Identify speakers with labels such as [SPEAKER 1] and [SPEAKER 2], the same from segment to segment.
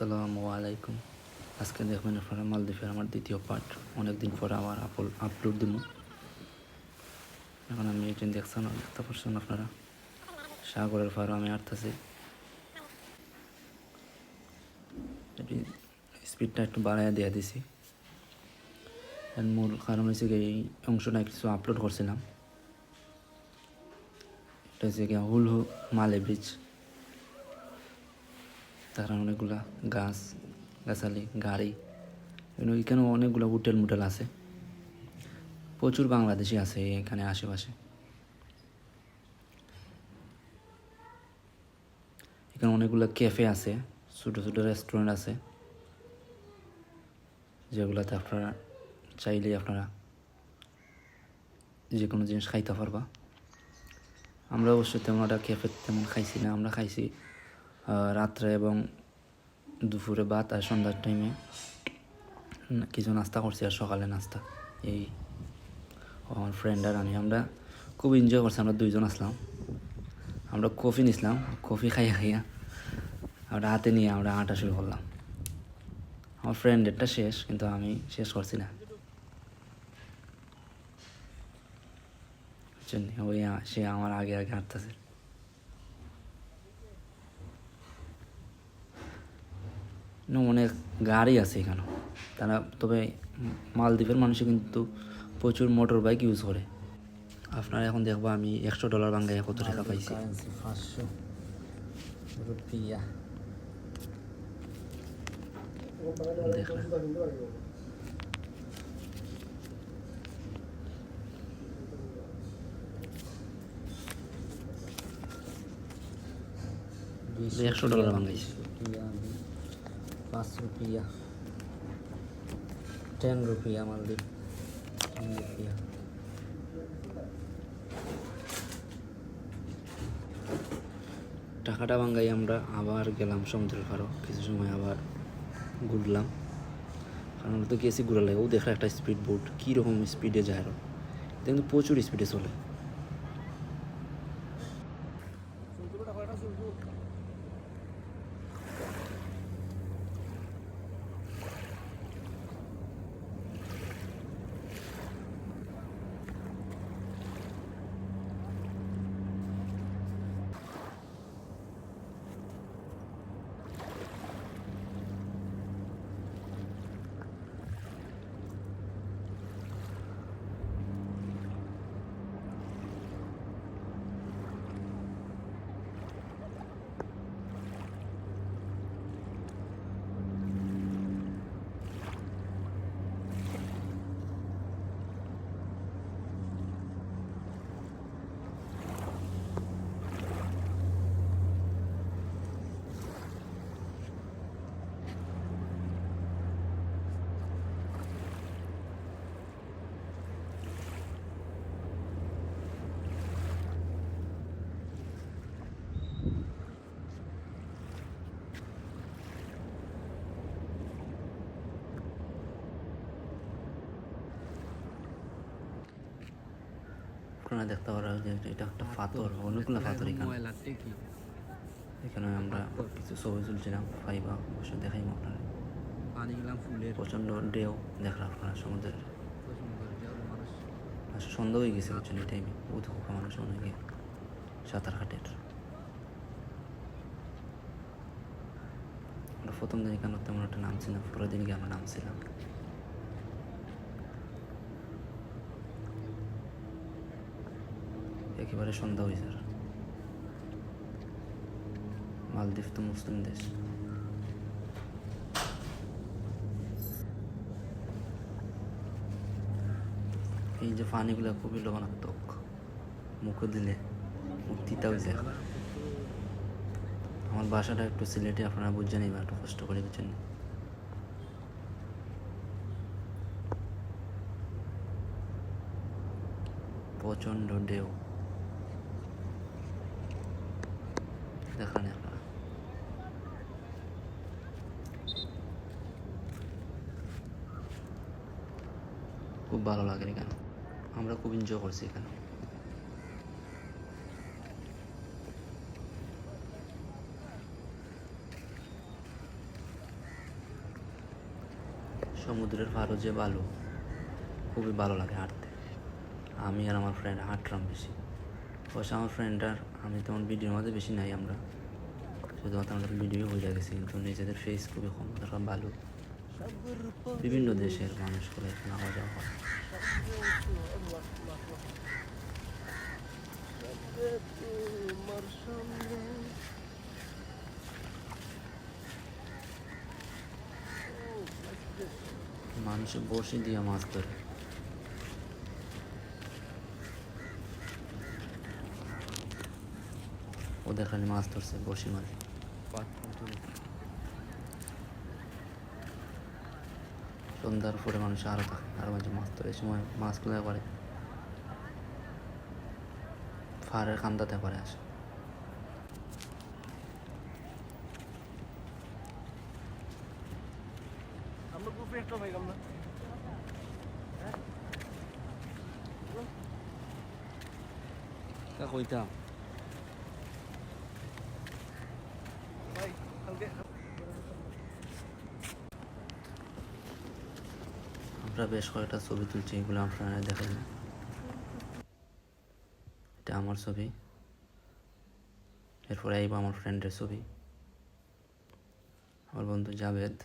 [SPEAKER 1] আসসালামু আলাইকুম। আজকে দেখবেন আপনারা মালদ্বীপের আমার দ্বিতীয় পার্ট অনেকদিন পরে আবার আপল আপলোড দিব এখন আমি এটি দেখছেন দেখতে পারছেন আপনারা? সাগরের ফারও আমি আটতেছি এটি স্পিডটা একটু বাড়াইয়া দিয়ে দিছি। মূল কারণ হচ্ছে কি, এই অংশটা কিছু আপলোড করছিলাম। এটা হচ্ছে কি, হুলহু মালে ব্রিজ তার অনেকগুলা গাছ, গাছালি, গাড়ি এখানে অনেকগুলো হোটেল মোটেল আছে। প্রচুর বাংলাদেশি আছে এখানে আশেপাশে। এখানে অনেকগুলো ক্যাফে আছে, ছোটো ছোটো রেস্টুরেন্ট আছে, যেগুলোতে আপনারা চাইলেই আপনারা যে কোনো জিনিস খাইতে পারবা। আমরা অবশ্য তেমন একটা ক্যাফে তেমন খাইছি না, আমরা খাইছি রাত্রে এবং দুপুরে ভাত আর সন্ধ্যার টাইমে কিছু নাস্তা করছি আর সকালে নাস্তা। এই আমার ফ্রেন্ড আর আমি, আমরা খুব এনজয় করছি, আমরা দুইজন আসলাম। আমরা কফি নিছিলাম কফি খাইয়া খাইয়া আমরা হাতে নিয়ে আমরা হাঁটা শুরু করলাম। আমার ফ্রেন্ডেরটা শেষ, কিন্তু আমি শেষ করছি না। ওই সে আমার আগে আগে হাঁটতেছে। অনেক গাড়ি আছে এখানে তারা তবে মালদ্বীপের মানুষে কিন্তু প্রচুর মোটর বাইক ইউজ করে। আপনারা এখন দেখব আমি একশো ডলার বাঙ্গায় কত টাকা পাইছি।
[SPEAKER 2] পাঁচশো রুপিয়া।
[SPEAKER 1] দেখলাম একশো ডলার বাঙ্গাইছি।
[SPEAKER 2] পাঁচ রুপিয়া। টেন রুপিয়া মালদ্বীপ টেন রুপিয়া।
[SPEAKER 1] টাকাটা বাঙ্গাই আমরা আবার গেলাম সমুদ্রের পাড়ও কিছু সময় আবার ঘুরলাম। কারণ আমরা তো গেছি ঘুরালে ও দেখল একটা স্পিড বোট কীরকম স্পিডে যায় কিন্তু প্রচুর স্পিডে চলে। আপনারা দেখতে পারা যে এটা একটা পাথর অনেকগুলো পাথর এখানে। এখানে আমরা কিছু ছবি তুলছিলাম ফাইবা অবশ্য দেখাই আপনারা
[SPEAKER 2] পানি গেলাম ফুলের।
[SPEAKER 1] প্রচণ্ড ঢেউ দেখলাম আপনারা সমুদ্রের। সন্ধ্যা হয়ে গেছে বুঝছেন এই টাইমে উঠে মানুষ অনেকে সাঁতার ঘাটের আমরা প্রথম দিন এখানে তেমন একটা নামছি না পরের দিন গিয়ে আমরা নামছিলাম। একেবারে সন্ধ্যা হয়েছে আর। মালদ্বীপ তো মুসলিম দেশ। এই যে পানিগুলো খুবই লবণাত্মক মুখে দিলে মুখ তিতা হয়ে যায় আমার বাসাটা একটু সিলেটে, আপনারা বুঝছেন এবার একটু কষ্ট করে বুঝছেন। প্রচণ্ড ঢেউ দেখেন আপনারা খুব ভালো লাগে আমরা খুব এনজয় করছি এখানে। সমুদ্রের পাড়ও যে ভালো খুবই ভালো লাগে হাঁটতে। আমি আর আমার ফ্রেন্ড হাঁটলাম বেশি। অবশ্য আমার ফ্রেন্ড আর আমি তেমন ভিডিওর মধ্যে বেশি নাই আমরা। শুধুমাত্র আমাদের ভিডিও হয়ে গেছে, কিন্তু নিজেদের ফেস খুবই কম তারা ভালো বিভিন্ন দেশের মানুষগুলো এখানে আওয়া যাওয়া হয়। মানুষে বসে দিয়ে মাছ ধরে। ওদের খালি মাছ ধরছে বসি মাছ। সন্ধ্যার পরে মানুষ আরও থাকে। আরও মাঝে মাছ ধরে এই মাছ মাছগুলো পারে ফারের কান্দাতে পারে আসে।
[SPEAKER 2] কইতাম
[SPEAKER 3] ভাই কালকে
[SPEAKER 1] আমরা বেশ কয়েকটা ছবি তুলছি, এগুলো আপনারা দেখেন। এটা আমার ছবি। এরপরে আইব আমার ফ্রেন্ডের ছবি। আমার বন্ধু জাভেদ,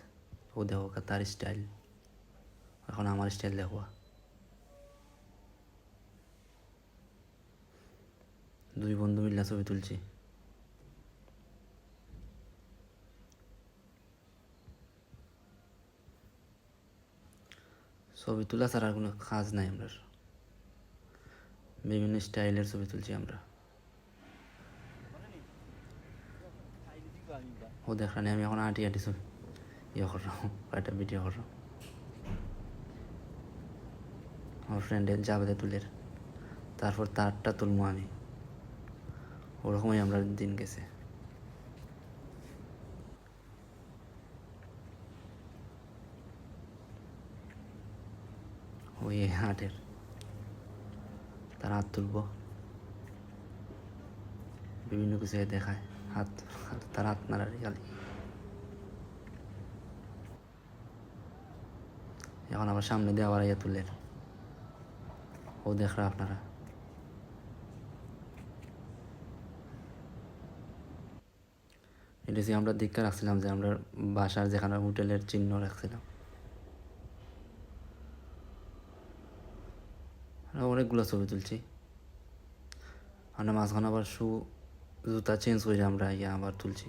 [SPEAKER 1] ও দেখো তার স্টাইল এখন আমার স্টাইল দেখো দুই বন্ধু মিল্লা ছবি তুলছি। ছবি তোলা ছাড়া কোনো কাজ নাই আমরা। বিভিন্ন স্টাইলের ছবি তুলছি আমরা। ও দেখানি আমি এখন আটি আটি ছবি ইয়ে করলাম একটা ভিডিও করলাম। আমার ফ্রেন্ডের জাবেদে তুলের। তারপর তারটা তুলবো আমি। ওরকমই আমরা দিন গেছে। ওই হাটের। তার হাত তুলব। বিভিন্ন কিছু দেখায়। হাত তার হাত নাড়ারি খালি এখন আবার সামনে দিয়ে আবার ইয়ে তুলের ও দেখরা আপনারা। এটা আমরা দীক্ষা রাখছিলাম যে আমরা বাসার যেখানে হোটেলের চিহ্ন রাখছিলাম। অনেকগুলো ছবি তুলছি। আমরা মাঝখানে আবার শু জুতা চেঞ্জ করে আমরা ইয়া আবার তুলছি।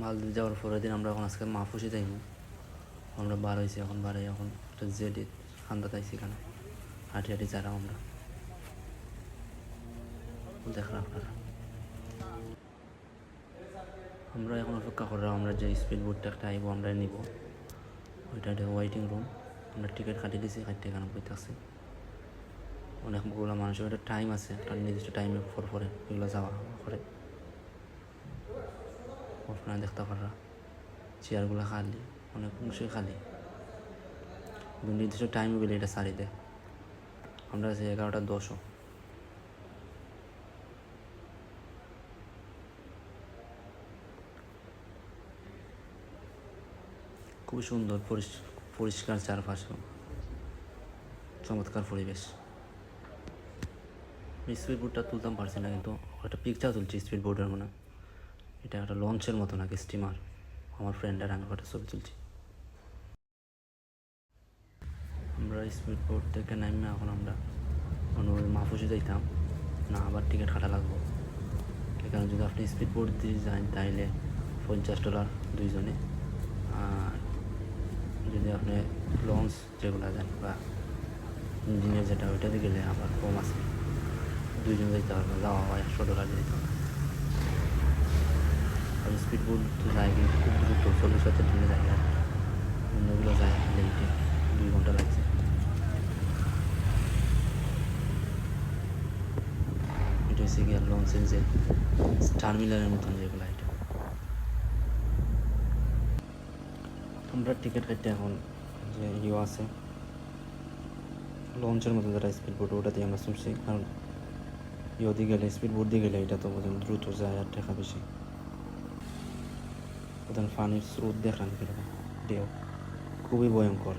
[SPEAKER 1] মালদ্বীপ যাওয়ার পরের দিন আমরা এখন আজকে মাহফুসি যাইব আমরা বার হয়েছি এখন বার হয়ে এখন একটা জেডি খান্দা তাইছি এখানে। হাঁটি হাঁটি যারা আমরা। দেখলাম আপনারা। আমরা এখন অপেক্ষা করলাম আমরা যে স্পিড বোটটা একটা আইব, আমরা নিব। ওইটা ওয়েটিং রুম আমরা টিকিট কাটিয়ে দিয়েছি কাটতে এখানে বইতে আছি অনেকগুলো মানুষের একটা টাইম আছে, একটা নির্দিষ্ট টাইমে পর পরে এগুলো যাওয়া করে। আপনারা দেখতে পারা চেয়ারগুলো খালি, অনেক অংশই খালি। নির্দিষ্ট টাইম গেলে এটা সারি দেয়। আমরা আছি এগারোটা দশও। খুব সুন্দর পরিষ্কার চারপাশে। চমৎকার পরিবেশ। স্পিড বোটটা তুলতাম পারছি না কিন্তু, একটা পিকচার তুলছি স্পিড বোর্ডের মনে। এটা একটা লঞ্চের মতো নাকি স্টিমার আমার ফ্রেন্ড আর আমি একটা ছবি তুলছি। আমরা স্পিড বোট থেকে নামে এখন আমরা অন্য মাহফুজে যাইতাম। না, আবার টিকিট কাটা লাগবো। এখানে যদি আপনি স্পিড বোট দিয়ে যান, তাইলে পঞ্চাশ ডলার দুইজনে। আর যদি আপনি লঞ্চ যেগুলো যান বা ইঞ্জিনিয়ার যেটা ওইটাতে গেলে আবার কম আছে। দুইজন যেতে হবে যাওয়া হয় একশো ডলার দিতে হবে আর স্পিড বোট তো যায় খুব দ্রুত চল্লিশ হাজার দিনে যায় আর অন্যগুলো যায় লেটে দুই ঘণ্টা লাগছে এটা হচ্ছে গিয়ে লঞ্চের যে টার্মিনালের মতন যেগুলো এটা আমরা টিকিট কাটতে এখন যে ইয়ে আছে লঞ্চের মতো যেটা স্পিড বোট ওটা দিয়ে আমরা শুনছি। কারণ ইয়ে গেলে, স্পিড বোট দিয়ে গেলে এটা তো হয় দ্রুত যায় আর টাকা বেশি। ওদের পানির স্রোত দেখান কীরকম। খুবই ভয়ঙ্কর।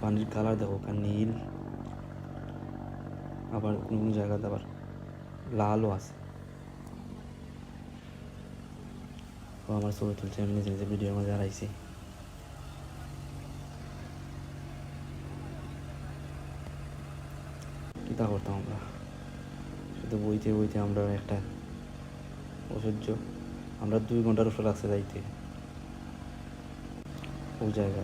[SPEAKER 1] পানির কালার দেখো নীল, আবার কোন কোনো জায়গাতে আবার লালও আছে। ও আমার ছবি তুলছে, আমি নিজে নিজে ভিডিওর মাঝে হারাইছি। কীটা করতাম আমরা। শুধু বইতে বইতে আমরা একটা অসহ্য। আমরা দুই ঘণ্টার উপরে লাগছে যাইতে ওই জায়গা।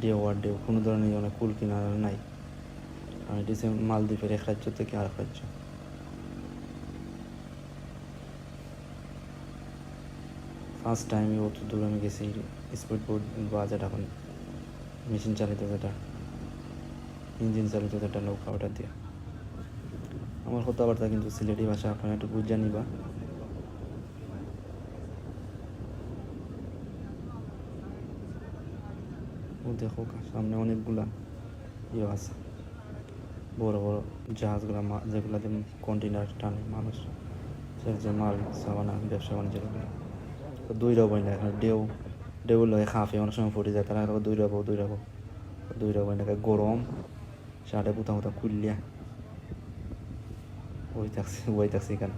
[SPEAKER 1] ডেও আর ডেও কোনো ধরনের অনেক কুল কিনারা নাই। আমি এটি মালদ্বীপের এক রাজ্য থেকে আর রাজ্য। ফার্স্ট টাইম অত দূর আমি গেছি, স্পিড বোট বা যেটা এখন, মেশিন চালিত যেটা। ইঞ্জিন চালিত একটা নৌকা ওটা দিয়ে। আমার কথাবার্তা কিন্তু সিলেটি ভাষা আপনারা একটু বুঝে নিবা। ও দেখো সামনে অনেকগুলা ইয়ে আছে। বড় বড় জাহাজগুলো যেগুলোতে কন্টেনার টানে মানুষ। যে মাল, সাবানা ব্যবসা তো দুই রবই না এখানে, ডেউ ডেউ লয় খাফে অনেক সময় ফুটে যায়, তারা দুই রবো দুই রবো দুই না গরম। সাড়ে পুতা পুতা খুললিয়া ওই থাকছে ওই থাকছে এখানে।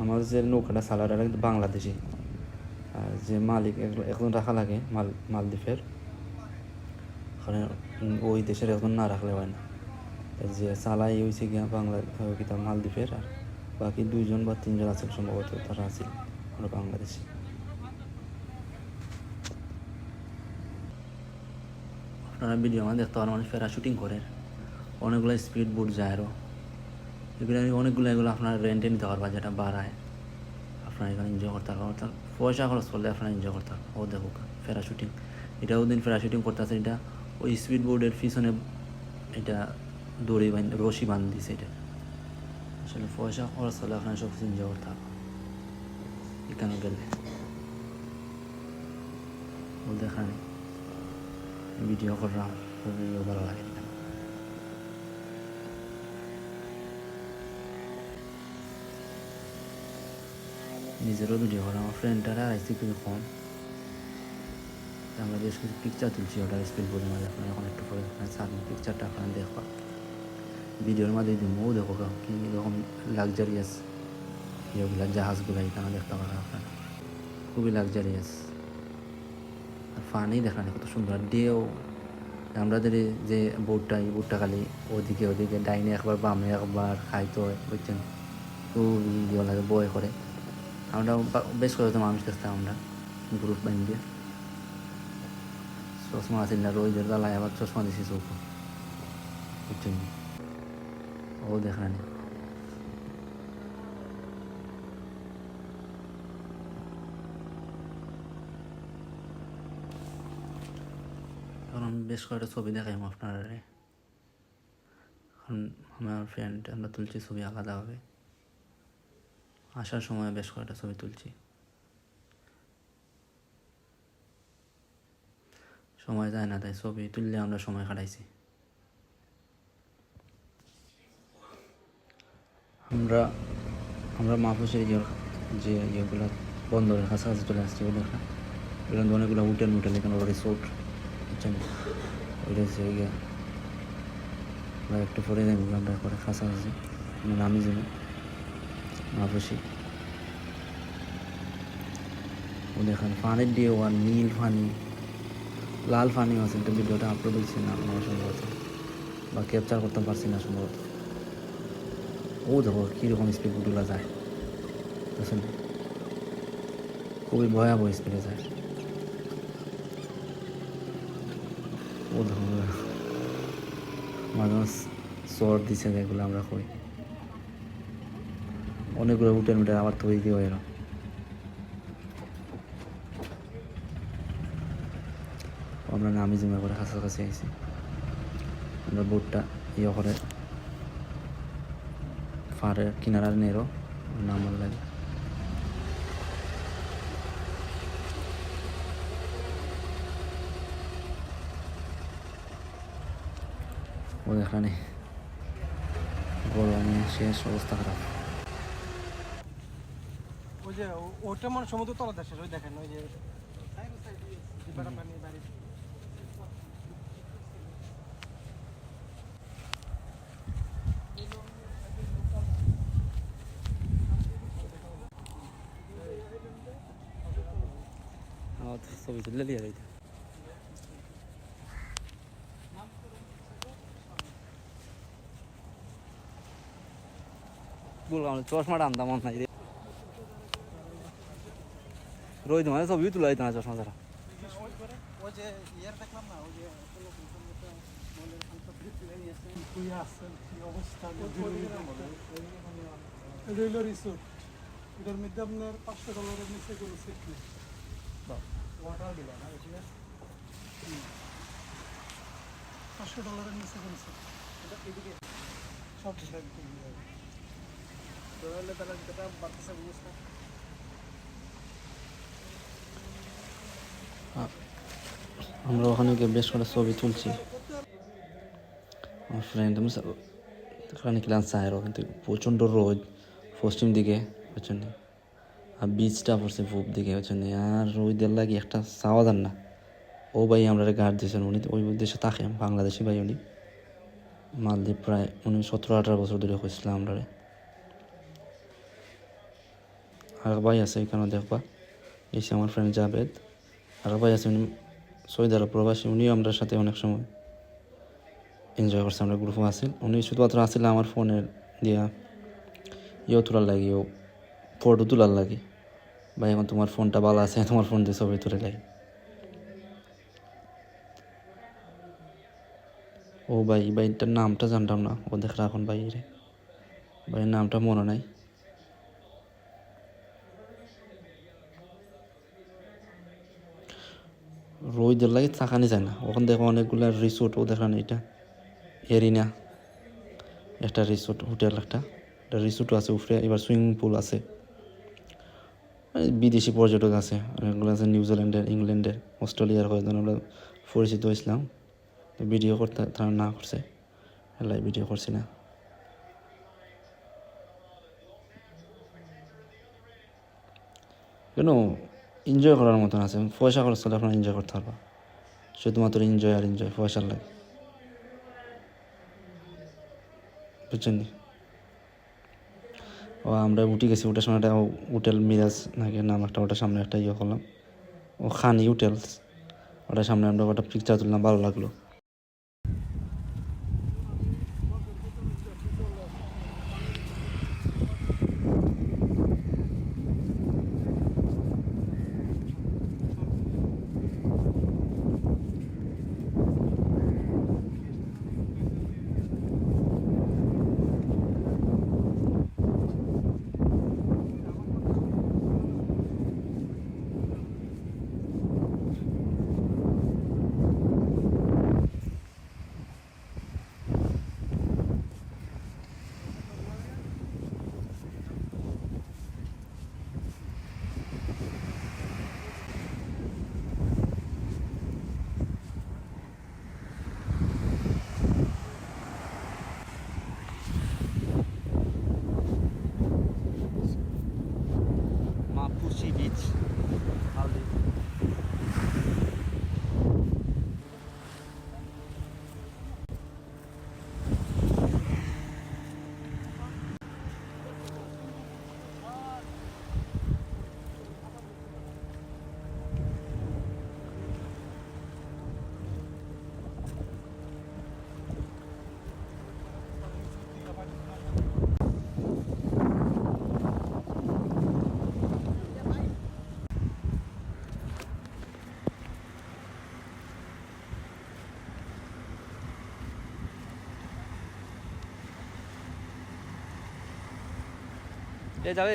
[SPEAKER 1] আমার যে নৌকাটা সালার এটা কিন্তু বাংলাদেশি। আর যে মালিক এখন রাখা লাগে, মাল, মালদ্বীপের। ওখানে ওই দেশের এখন না রাখলে হয় না। যে সালাই হয়েছে গিয়া বাংলা মালদ্বীপের আর বাকি দুইজন বা তিনজন আছে সম্ভবত, তারা আছে আমরা বাংলাদেশি। আপনারা ভিডিও আমার দেখতে পারেন মানুষ ফেরা শুটিং করে অনেকগুলো স্পিড বোট যায় আরও এগুলো আমি অনেকগুলো এগুলো আপনার রেন্টে নিতে পারবা, যেটা বাড়ায়। আপনারা এখানে এনজয় করতে পারবেন অর্থাৎ পয়সা খরচ করলে আপনারা এনজয় করতে পারবেন ও দেখো ফেরা শুটিং এটা ওদিন ফেরা শুটিং করতে আছে এটা ওই স্পিড বোর্ডের পিছনে এটা দড়ি বান্ধ রশি বান্ধ দিছে এটা। সব কিছু এনজয় করতে পারবেন এখানে গেলে? ও দেখানি। ভিডিও করলাম খুবই ভালো লাগে নিজেরও ভিডিও করা, আমার ফ্রেন্ডটারা আইসি খুবই কম আমরা বেশ কিছু পিকচার তুলছি, ওটার স্পিড বোর্ডের মাঝে এখন একটু পরে সামনে পিকচারটা আপনারা দেখবা। ভিডিওর দিন ও দেখো কি রকম লাক্সারিয়াস ইয়েগুলা জাহাজগুলা এখানে দেখতে পারেন আপনারা। খুবই লাক্সারিয়াস আর ফানি দেখানো কত সুন্দর। ডেও আমাদের যে বোটটা, এই বোটটা খালি ওদিকে ওদিকে ডাইনে একবার, বামে একবার খাইতে হয়, বুঝছেন? খুব ইয়ে লাগে বয় করে। আমরা বেশ কয়েকজন মানুষ দেখতাম আমরা গ্রুপ বানিয়ে চশমা আছে না রোদের বেলায় আবার চশমা দিছি চোখ বুঝছেন? দেখানি। এখন আমি বেশ কয়েকটা ছবি দেখাই আপনারা এখন আমার ফ্রেন্ড আমরা তুলছি ছবি আলাদাভাবে। আসার সময় বেশ কয়েকটা ছবি তুলছি। সময় যায় না তাই ছবি তুললে আমরা সময় কাটাইছি। আমরা আমরা মাহফুসের ইয়ে যে ইয়েগুলো বন্দরের কাছাকাছি চলে আসছি ওগুলো এখানে অনেকগুলো হোটেল মোটেল এখানে রিসোর্ট বুঝছেন? ওইটা হচ্ছে গিয়ে আমরা একটু পরে যাই, আমরা পরে কাছাকাছি নামি যাব মাহফুসি ও দেখেন পানির দিয়ে আর নীল পানি লাল পানি আছে কিন্তু ভিডিওটা আপলোড হয়েছে না আমার সম্ভবত বা ক্যাপচার করতে পারছি না সম্ভবত। ও দেখো কীরকম স্পিডগুলো যায়। বুঝছেন খুবই ভয়াবহ স্পিডে যায় ও মাঝে মাঝে সর দিছে যেগুলো আমরা কই অনেকগুলো উঠে উঠে আবার তৈরি দিয়ে এরকম আমরা নামি জমা করে কাছাকাছি আইছি আমরা বোটটা ইয়ে করে ফাড়ের কিনারা নেরো নামার লাগে ও এখানে গরমে শেষ অবস্থা খারাপ।
[SPEAKER 4] ওই যে ওটা মানে সমুদ্র তলা দেশে ওই দেখেন ওই যে দিবারা পানি বাড়ি
[SPEAKER 2] আমার তো ছবি তুললে লিয়ে যাইতে। বললাম চশমাটা আনতাম মন নাই রে। রোহিত মানে ছবি তুলে দিতাম না চশমা ছাড়া।
[SPEAKER 4] রিসোর্ট এটার মধ্যে আপনার পাঁচশো ডলারের নিচে কোনো সেট নেই। ওয়াটার দিল না ঠিক আছে পাঁচশো ডলারের নিচে কোনো এটা এদিকে। সব হিসাব করে যাবে ধরলে তারা যেটা বাতাসে অবস্থা।
[SPEAKER 1] আমরা ওখানে গিয়ে বেশ কটা ছবি তুলছি। আমার ফ্রেন্ড আমি ওখানে ক্লাস চাইরো কিন্তু প্রচণ্ড রোদ পশ্চিম দিকে নি? আর বীজটা পড়ছে পূব দিকে নি? আর রোদের লাগে একটা চাওয়া না। ও ভাই আমরা গার্ড দিয়েছেন উনি ওই দেশে থাকে বাংলাদেশি ভাই উনি। মালদ্বীপ প্রায় উনি সতেরো, আঠারো বছর ধরে হয়েছিল আমরা আর ভাই আছে এখানে দেখবা এসে আমার ফ্রেন্ড জাভেদ। আর ভাই আছে উনি সৌদি আরব প্রবাসী, উনিও আমার সাথে অনেক সময় এনজয় করছে, আমরা গ্রুপও আসিল উনি শুধুমাত্র আসিল আমার ফোনের দিয়া। ইয়েও তোলার লাগে ও ফটো তোলার লাগে। ভাই এখন তোমার ফোনটা ভালো আছে, তোমার ফোন দিয়ে ছবি তুলে লাগে। ও ভাই ভাইটার নামটা জানতাম না। ও দেখ এখন ভাই রে ভাইয়ের নামটা মনে নাই। রোদের লাগে থাকানি যায় না। ওখান দেখো অনেকগুলো রিসোর্ট ও দেখান এটা। এরিনা। একটা রিসোর্ট হোটেল একটা। একটা রিসোর্ট আছে উপরে, এবার সুইমিং পুল আছে। বিদেশি পর্যটক আছে। অনেকগুলো আছে নিউজিল্যান্ডের ইংল্যান্ডের, অস্ট্রেলিয়ার হয়তো আমরা পরিচিত হয়েছিলাম। ভিডিও করতে, তারা না করছে। এলাই ভিডিও করছি না। কেন এনজয় করার মতন আছে। পয়সা খরচ করলে আপনার এনজয় করতে পারবা। শুধুমাত্র এনজয় আর এনজয় পয়সার লাগে। বুঝছেন? ও আমরা উঠে গেছি ওটার সময় একটা হোটেল মিরাজ নাকি নাম একটা ওটার সামনে একটা ইয়ে করলাম। ও খানি হোটেলস ওটার সামনে আমরা ওটা পিকচার তুললাম, ভালো লাগল।
[SPEAKER 2] এ যাবে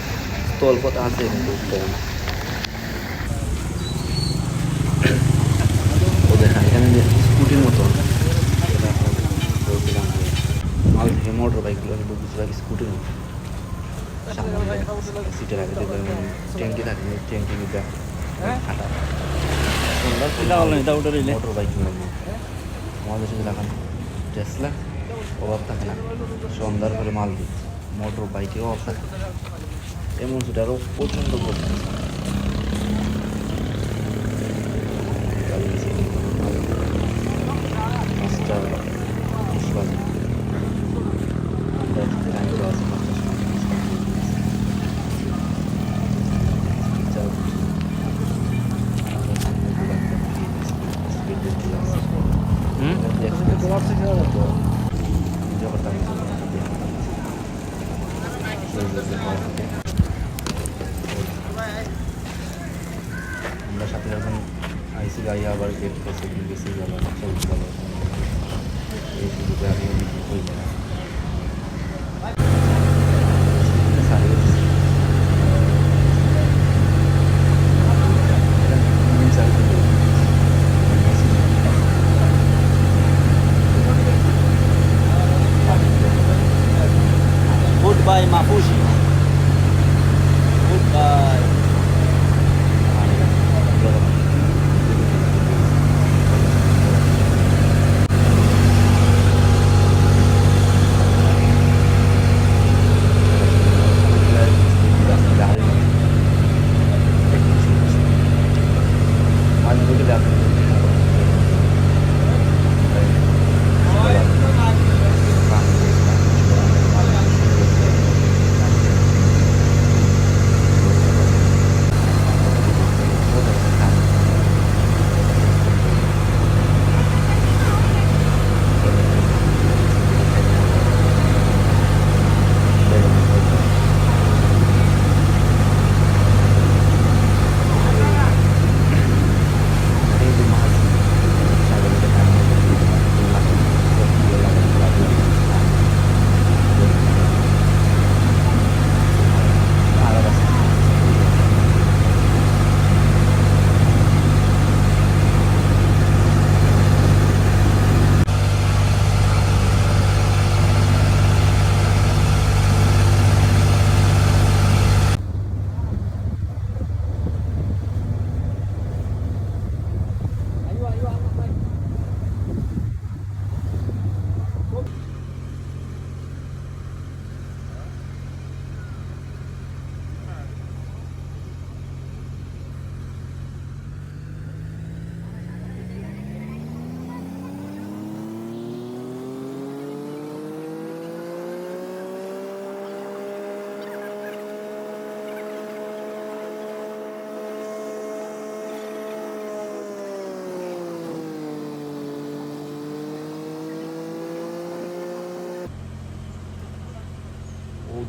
[SPEAKER 1] স্থলপথ আছে। কিন্তু কম ও দেখেন এখানে যে স্কুটির মতো মাল থেকে মোটর বাইকগুলো কিন্তু বেশিরভাগ স্কুটির মতো সিটের আগে দেখবেন ট্যাঙ্কি থাকে ট্যাঙ্কি দিতে হাঁটা।
[SPEAKER 2] এটা হলো ওটা রইলে।
[SPEAKER 1] মোটর বাইকগুলো আমাদের সাথে দেখান টেসলা অভাব থাকে না। সন্ধ্যার পরে মাল মোটর বাইকে অভাব থাকে। এমন সেটা আরও প্রচণ্ড পরিমাণে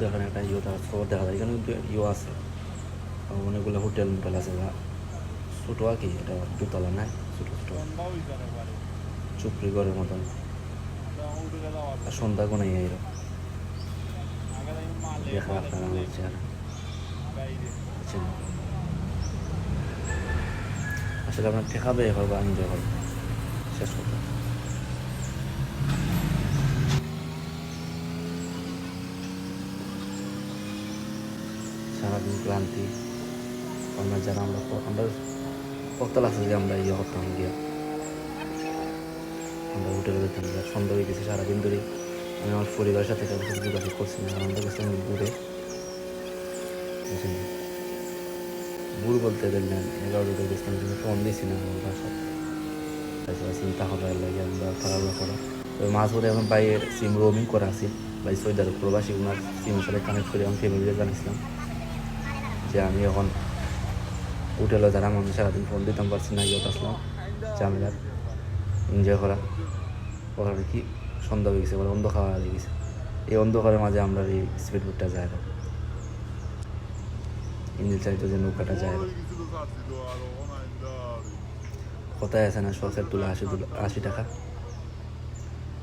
[SPEAKER 1] দেখেন একটা ইয়ে শহর দেখা যায়। এখানে কিন্তু ইয়ে আছে। অনেকগুলো হোটেল মোটেল আছে বা ছোটো আর কি, এটা দুতলা নাই, ছোটো ছোটো। চুপড়ি ঘরের মতন সন্ধ্যা কোনো ইয়ে আসলে আপনার ঠেকাবে এবার বা এনজয় করবে শেষ কথা সারাদিন ক্লান্তি। আমরা যারা, আমরা আমরা পক্তা লাগছে যে আমরা ইয়ে করতাম গিয়া। আমরা হোটেলে যেতাম গিয়া সন্ধ্যা হয়ে গেছে সারাদিন ধরে। আমি আমার পরিবারের সাথে যোগাযোগ করছি না। আমরা গেছিলাম দূরে। বুঝলেন দূর বলতে দেখলেন এগারো দূরে গেছিলাম কিন্তু ফোন দিয়েছি না আমার বাসা তাছাড়া চিন্তা করার লাগে, আমরা পড়াশোনা করা। তবে মাঝ পরে এখন বাইরের সিম রোমিং করা আছে। ভাই সৈয়দ আরব প্রবাসী, ওনার সিমের সাথে কানেক্ট করে আমি ফ্যামিলিতে জানিয়েছিলাম যে আমি এখন হোটেলে যারা আমি সারাদিন ফোন দিতাম, পারছি না ইয়ে আসলাম। ঝামেলার এনজয় করা। ওরা কি সন্ধ্যা হয়ে গেছে ওরা অন্ধকার হয়ে গেছে। এই অন্ধকারের মাঝে আমরা এই স্পিড বোটটা যায় না। ইঞ্জিল চাইতো যে নৌকাটা যায় কোথায় আছে না, শখের তুলা আশি তুলা, আশি টাকা।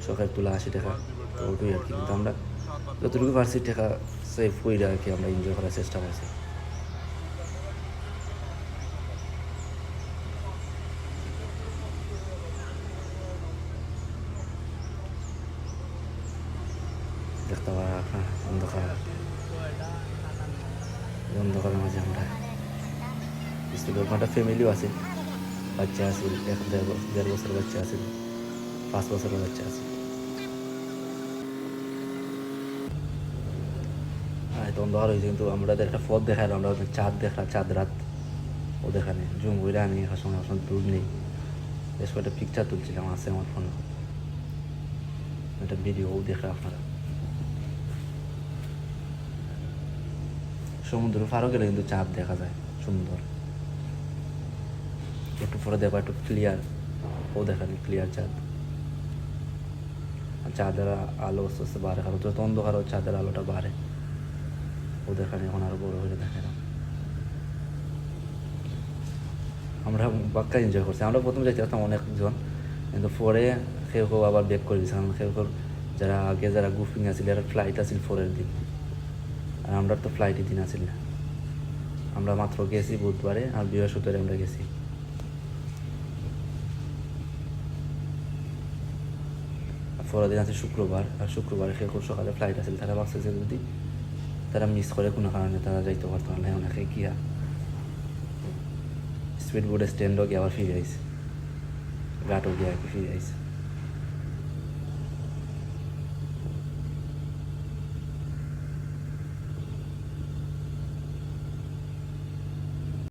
[SPEAKER 1] শখের তুলা আশি টাকা, তো ওটাই আর কি। কিন্তু আমরা যতটুকু পারছি, টাকা সেভ করে আর কি, আমরা এনজয় করার চেষ্টা করছি দেখতে পারা আপনার অন্ধকার এই অন্ধকারের মাঝে আমরা ওখানটা ফ্যামিলিও আছে। বাচ্চা আছে এক দেড় বছর বাচ্চা আছে, পাঁচ বছরের বাচ্চা আছে। অন্ধকার হয়েছে কিন্তু আমরা একটা পথ দেখালাম আমরা চাঁদ দেখলাম, চাঁদ রাত ও দেখানে জুম বইরা আমি এখন এখন দূর নেই। বেশ কয়েকটা পিকচার তুলছিলাম, আছে আমার ফোনে একটা ভিডিও দেখলে আপনারা। সমুদ্র পারও গেলে কিন্তু চাঁদ দেখা যায়, সুন্দর। একটু পরে দেখো, একটু ক্লিয়ার ও দেখানি ক্লিয়ার চাঁদ। চাঁদের আলো আস্তে আস্তে বাড়ে, কারণ যত অন্ধকার হয় চাঁদের আলোটা বাড়ে। ও দেখানি, এখন আরও বড় হয়ে দেখে না আমরা বাক্কা এনজয় করছি। আমরা প্রথম যাইতে পারতাম অনেকজন, কিন্তু পরে কেউ কেউ আবার ব্যাক করে দিয়েছে। কারণ কেউ কেউ যারা আগে যারা গ্রুপিং আছিল, এরা ফ্লাইট আছিল ফোরের দিন। আর আমরা তো ফ্লাইটই দিন আছিল না। আমরা মাত্র গেছি বুধবারে, আর বৃহস্পতিবারে আমরা গেছি আর পরের দিন আছে শুক্রবার, আর শুক্রবারে সে খুব সকালে ফ্লাইট আছে, তারা ভাবছে যে যদি তারা মিস করে কোনো কারণে তারা যাইতে পারতো না অনেকে গিয়া স্পিড বোর্ডে স্ট্যান্ডও গিয়ে আবার ফিরে আইস ঘাটও গিয়ে আর কি ফিরে আইছে।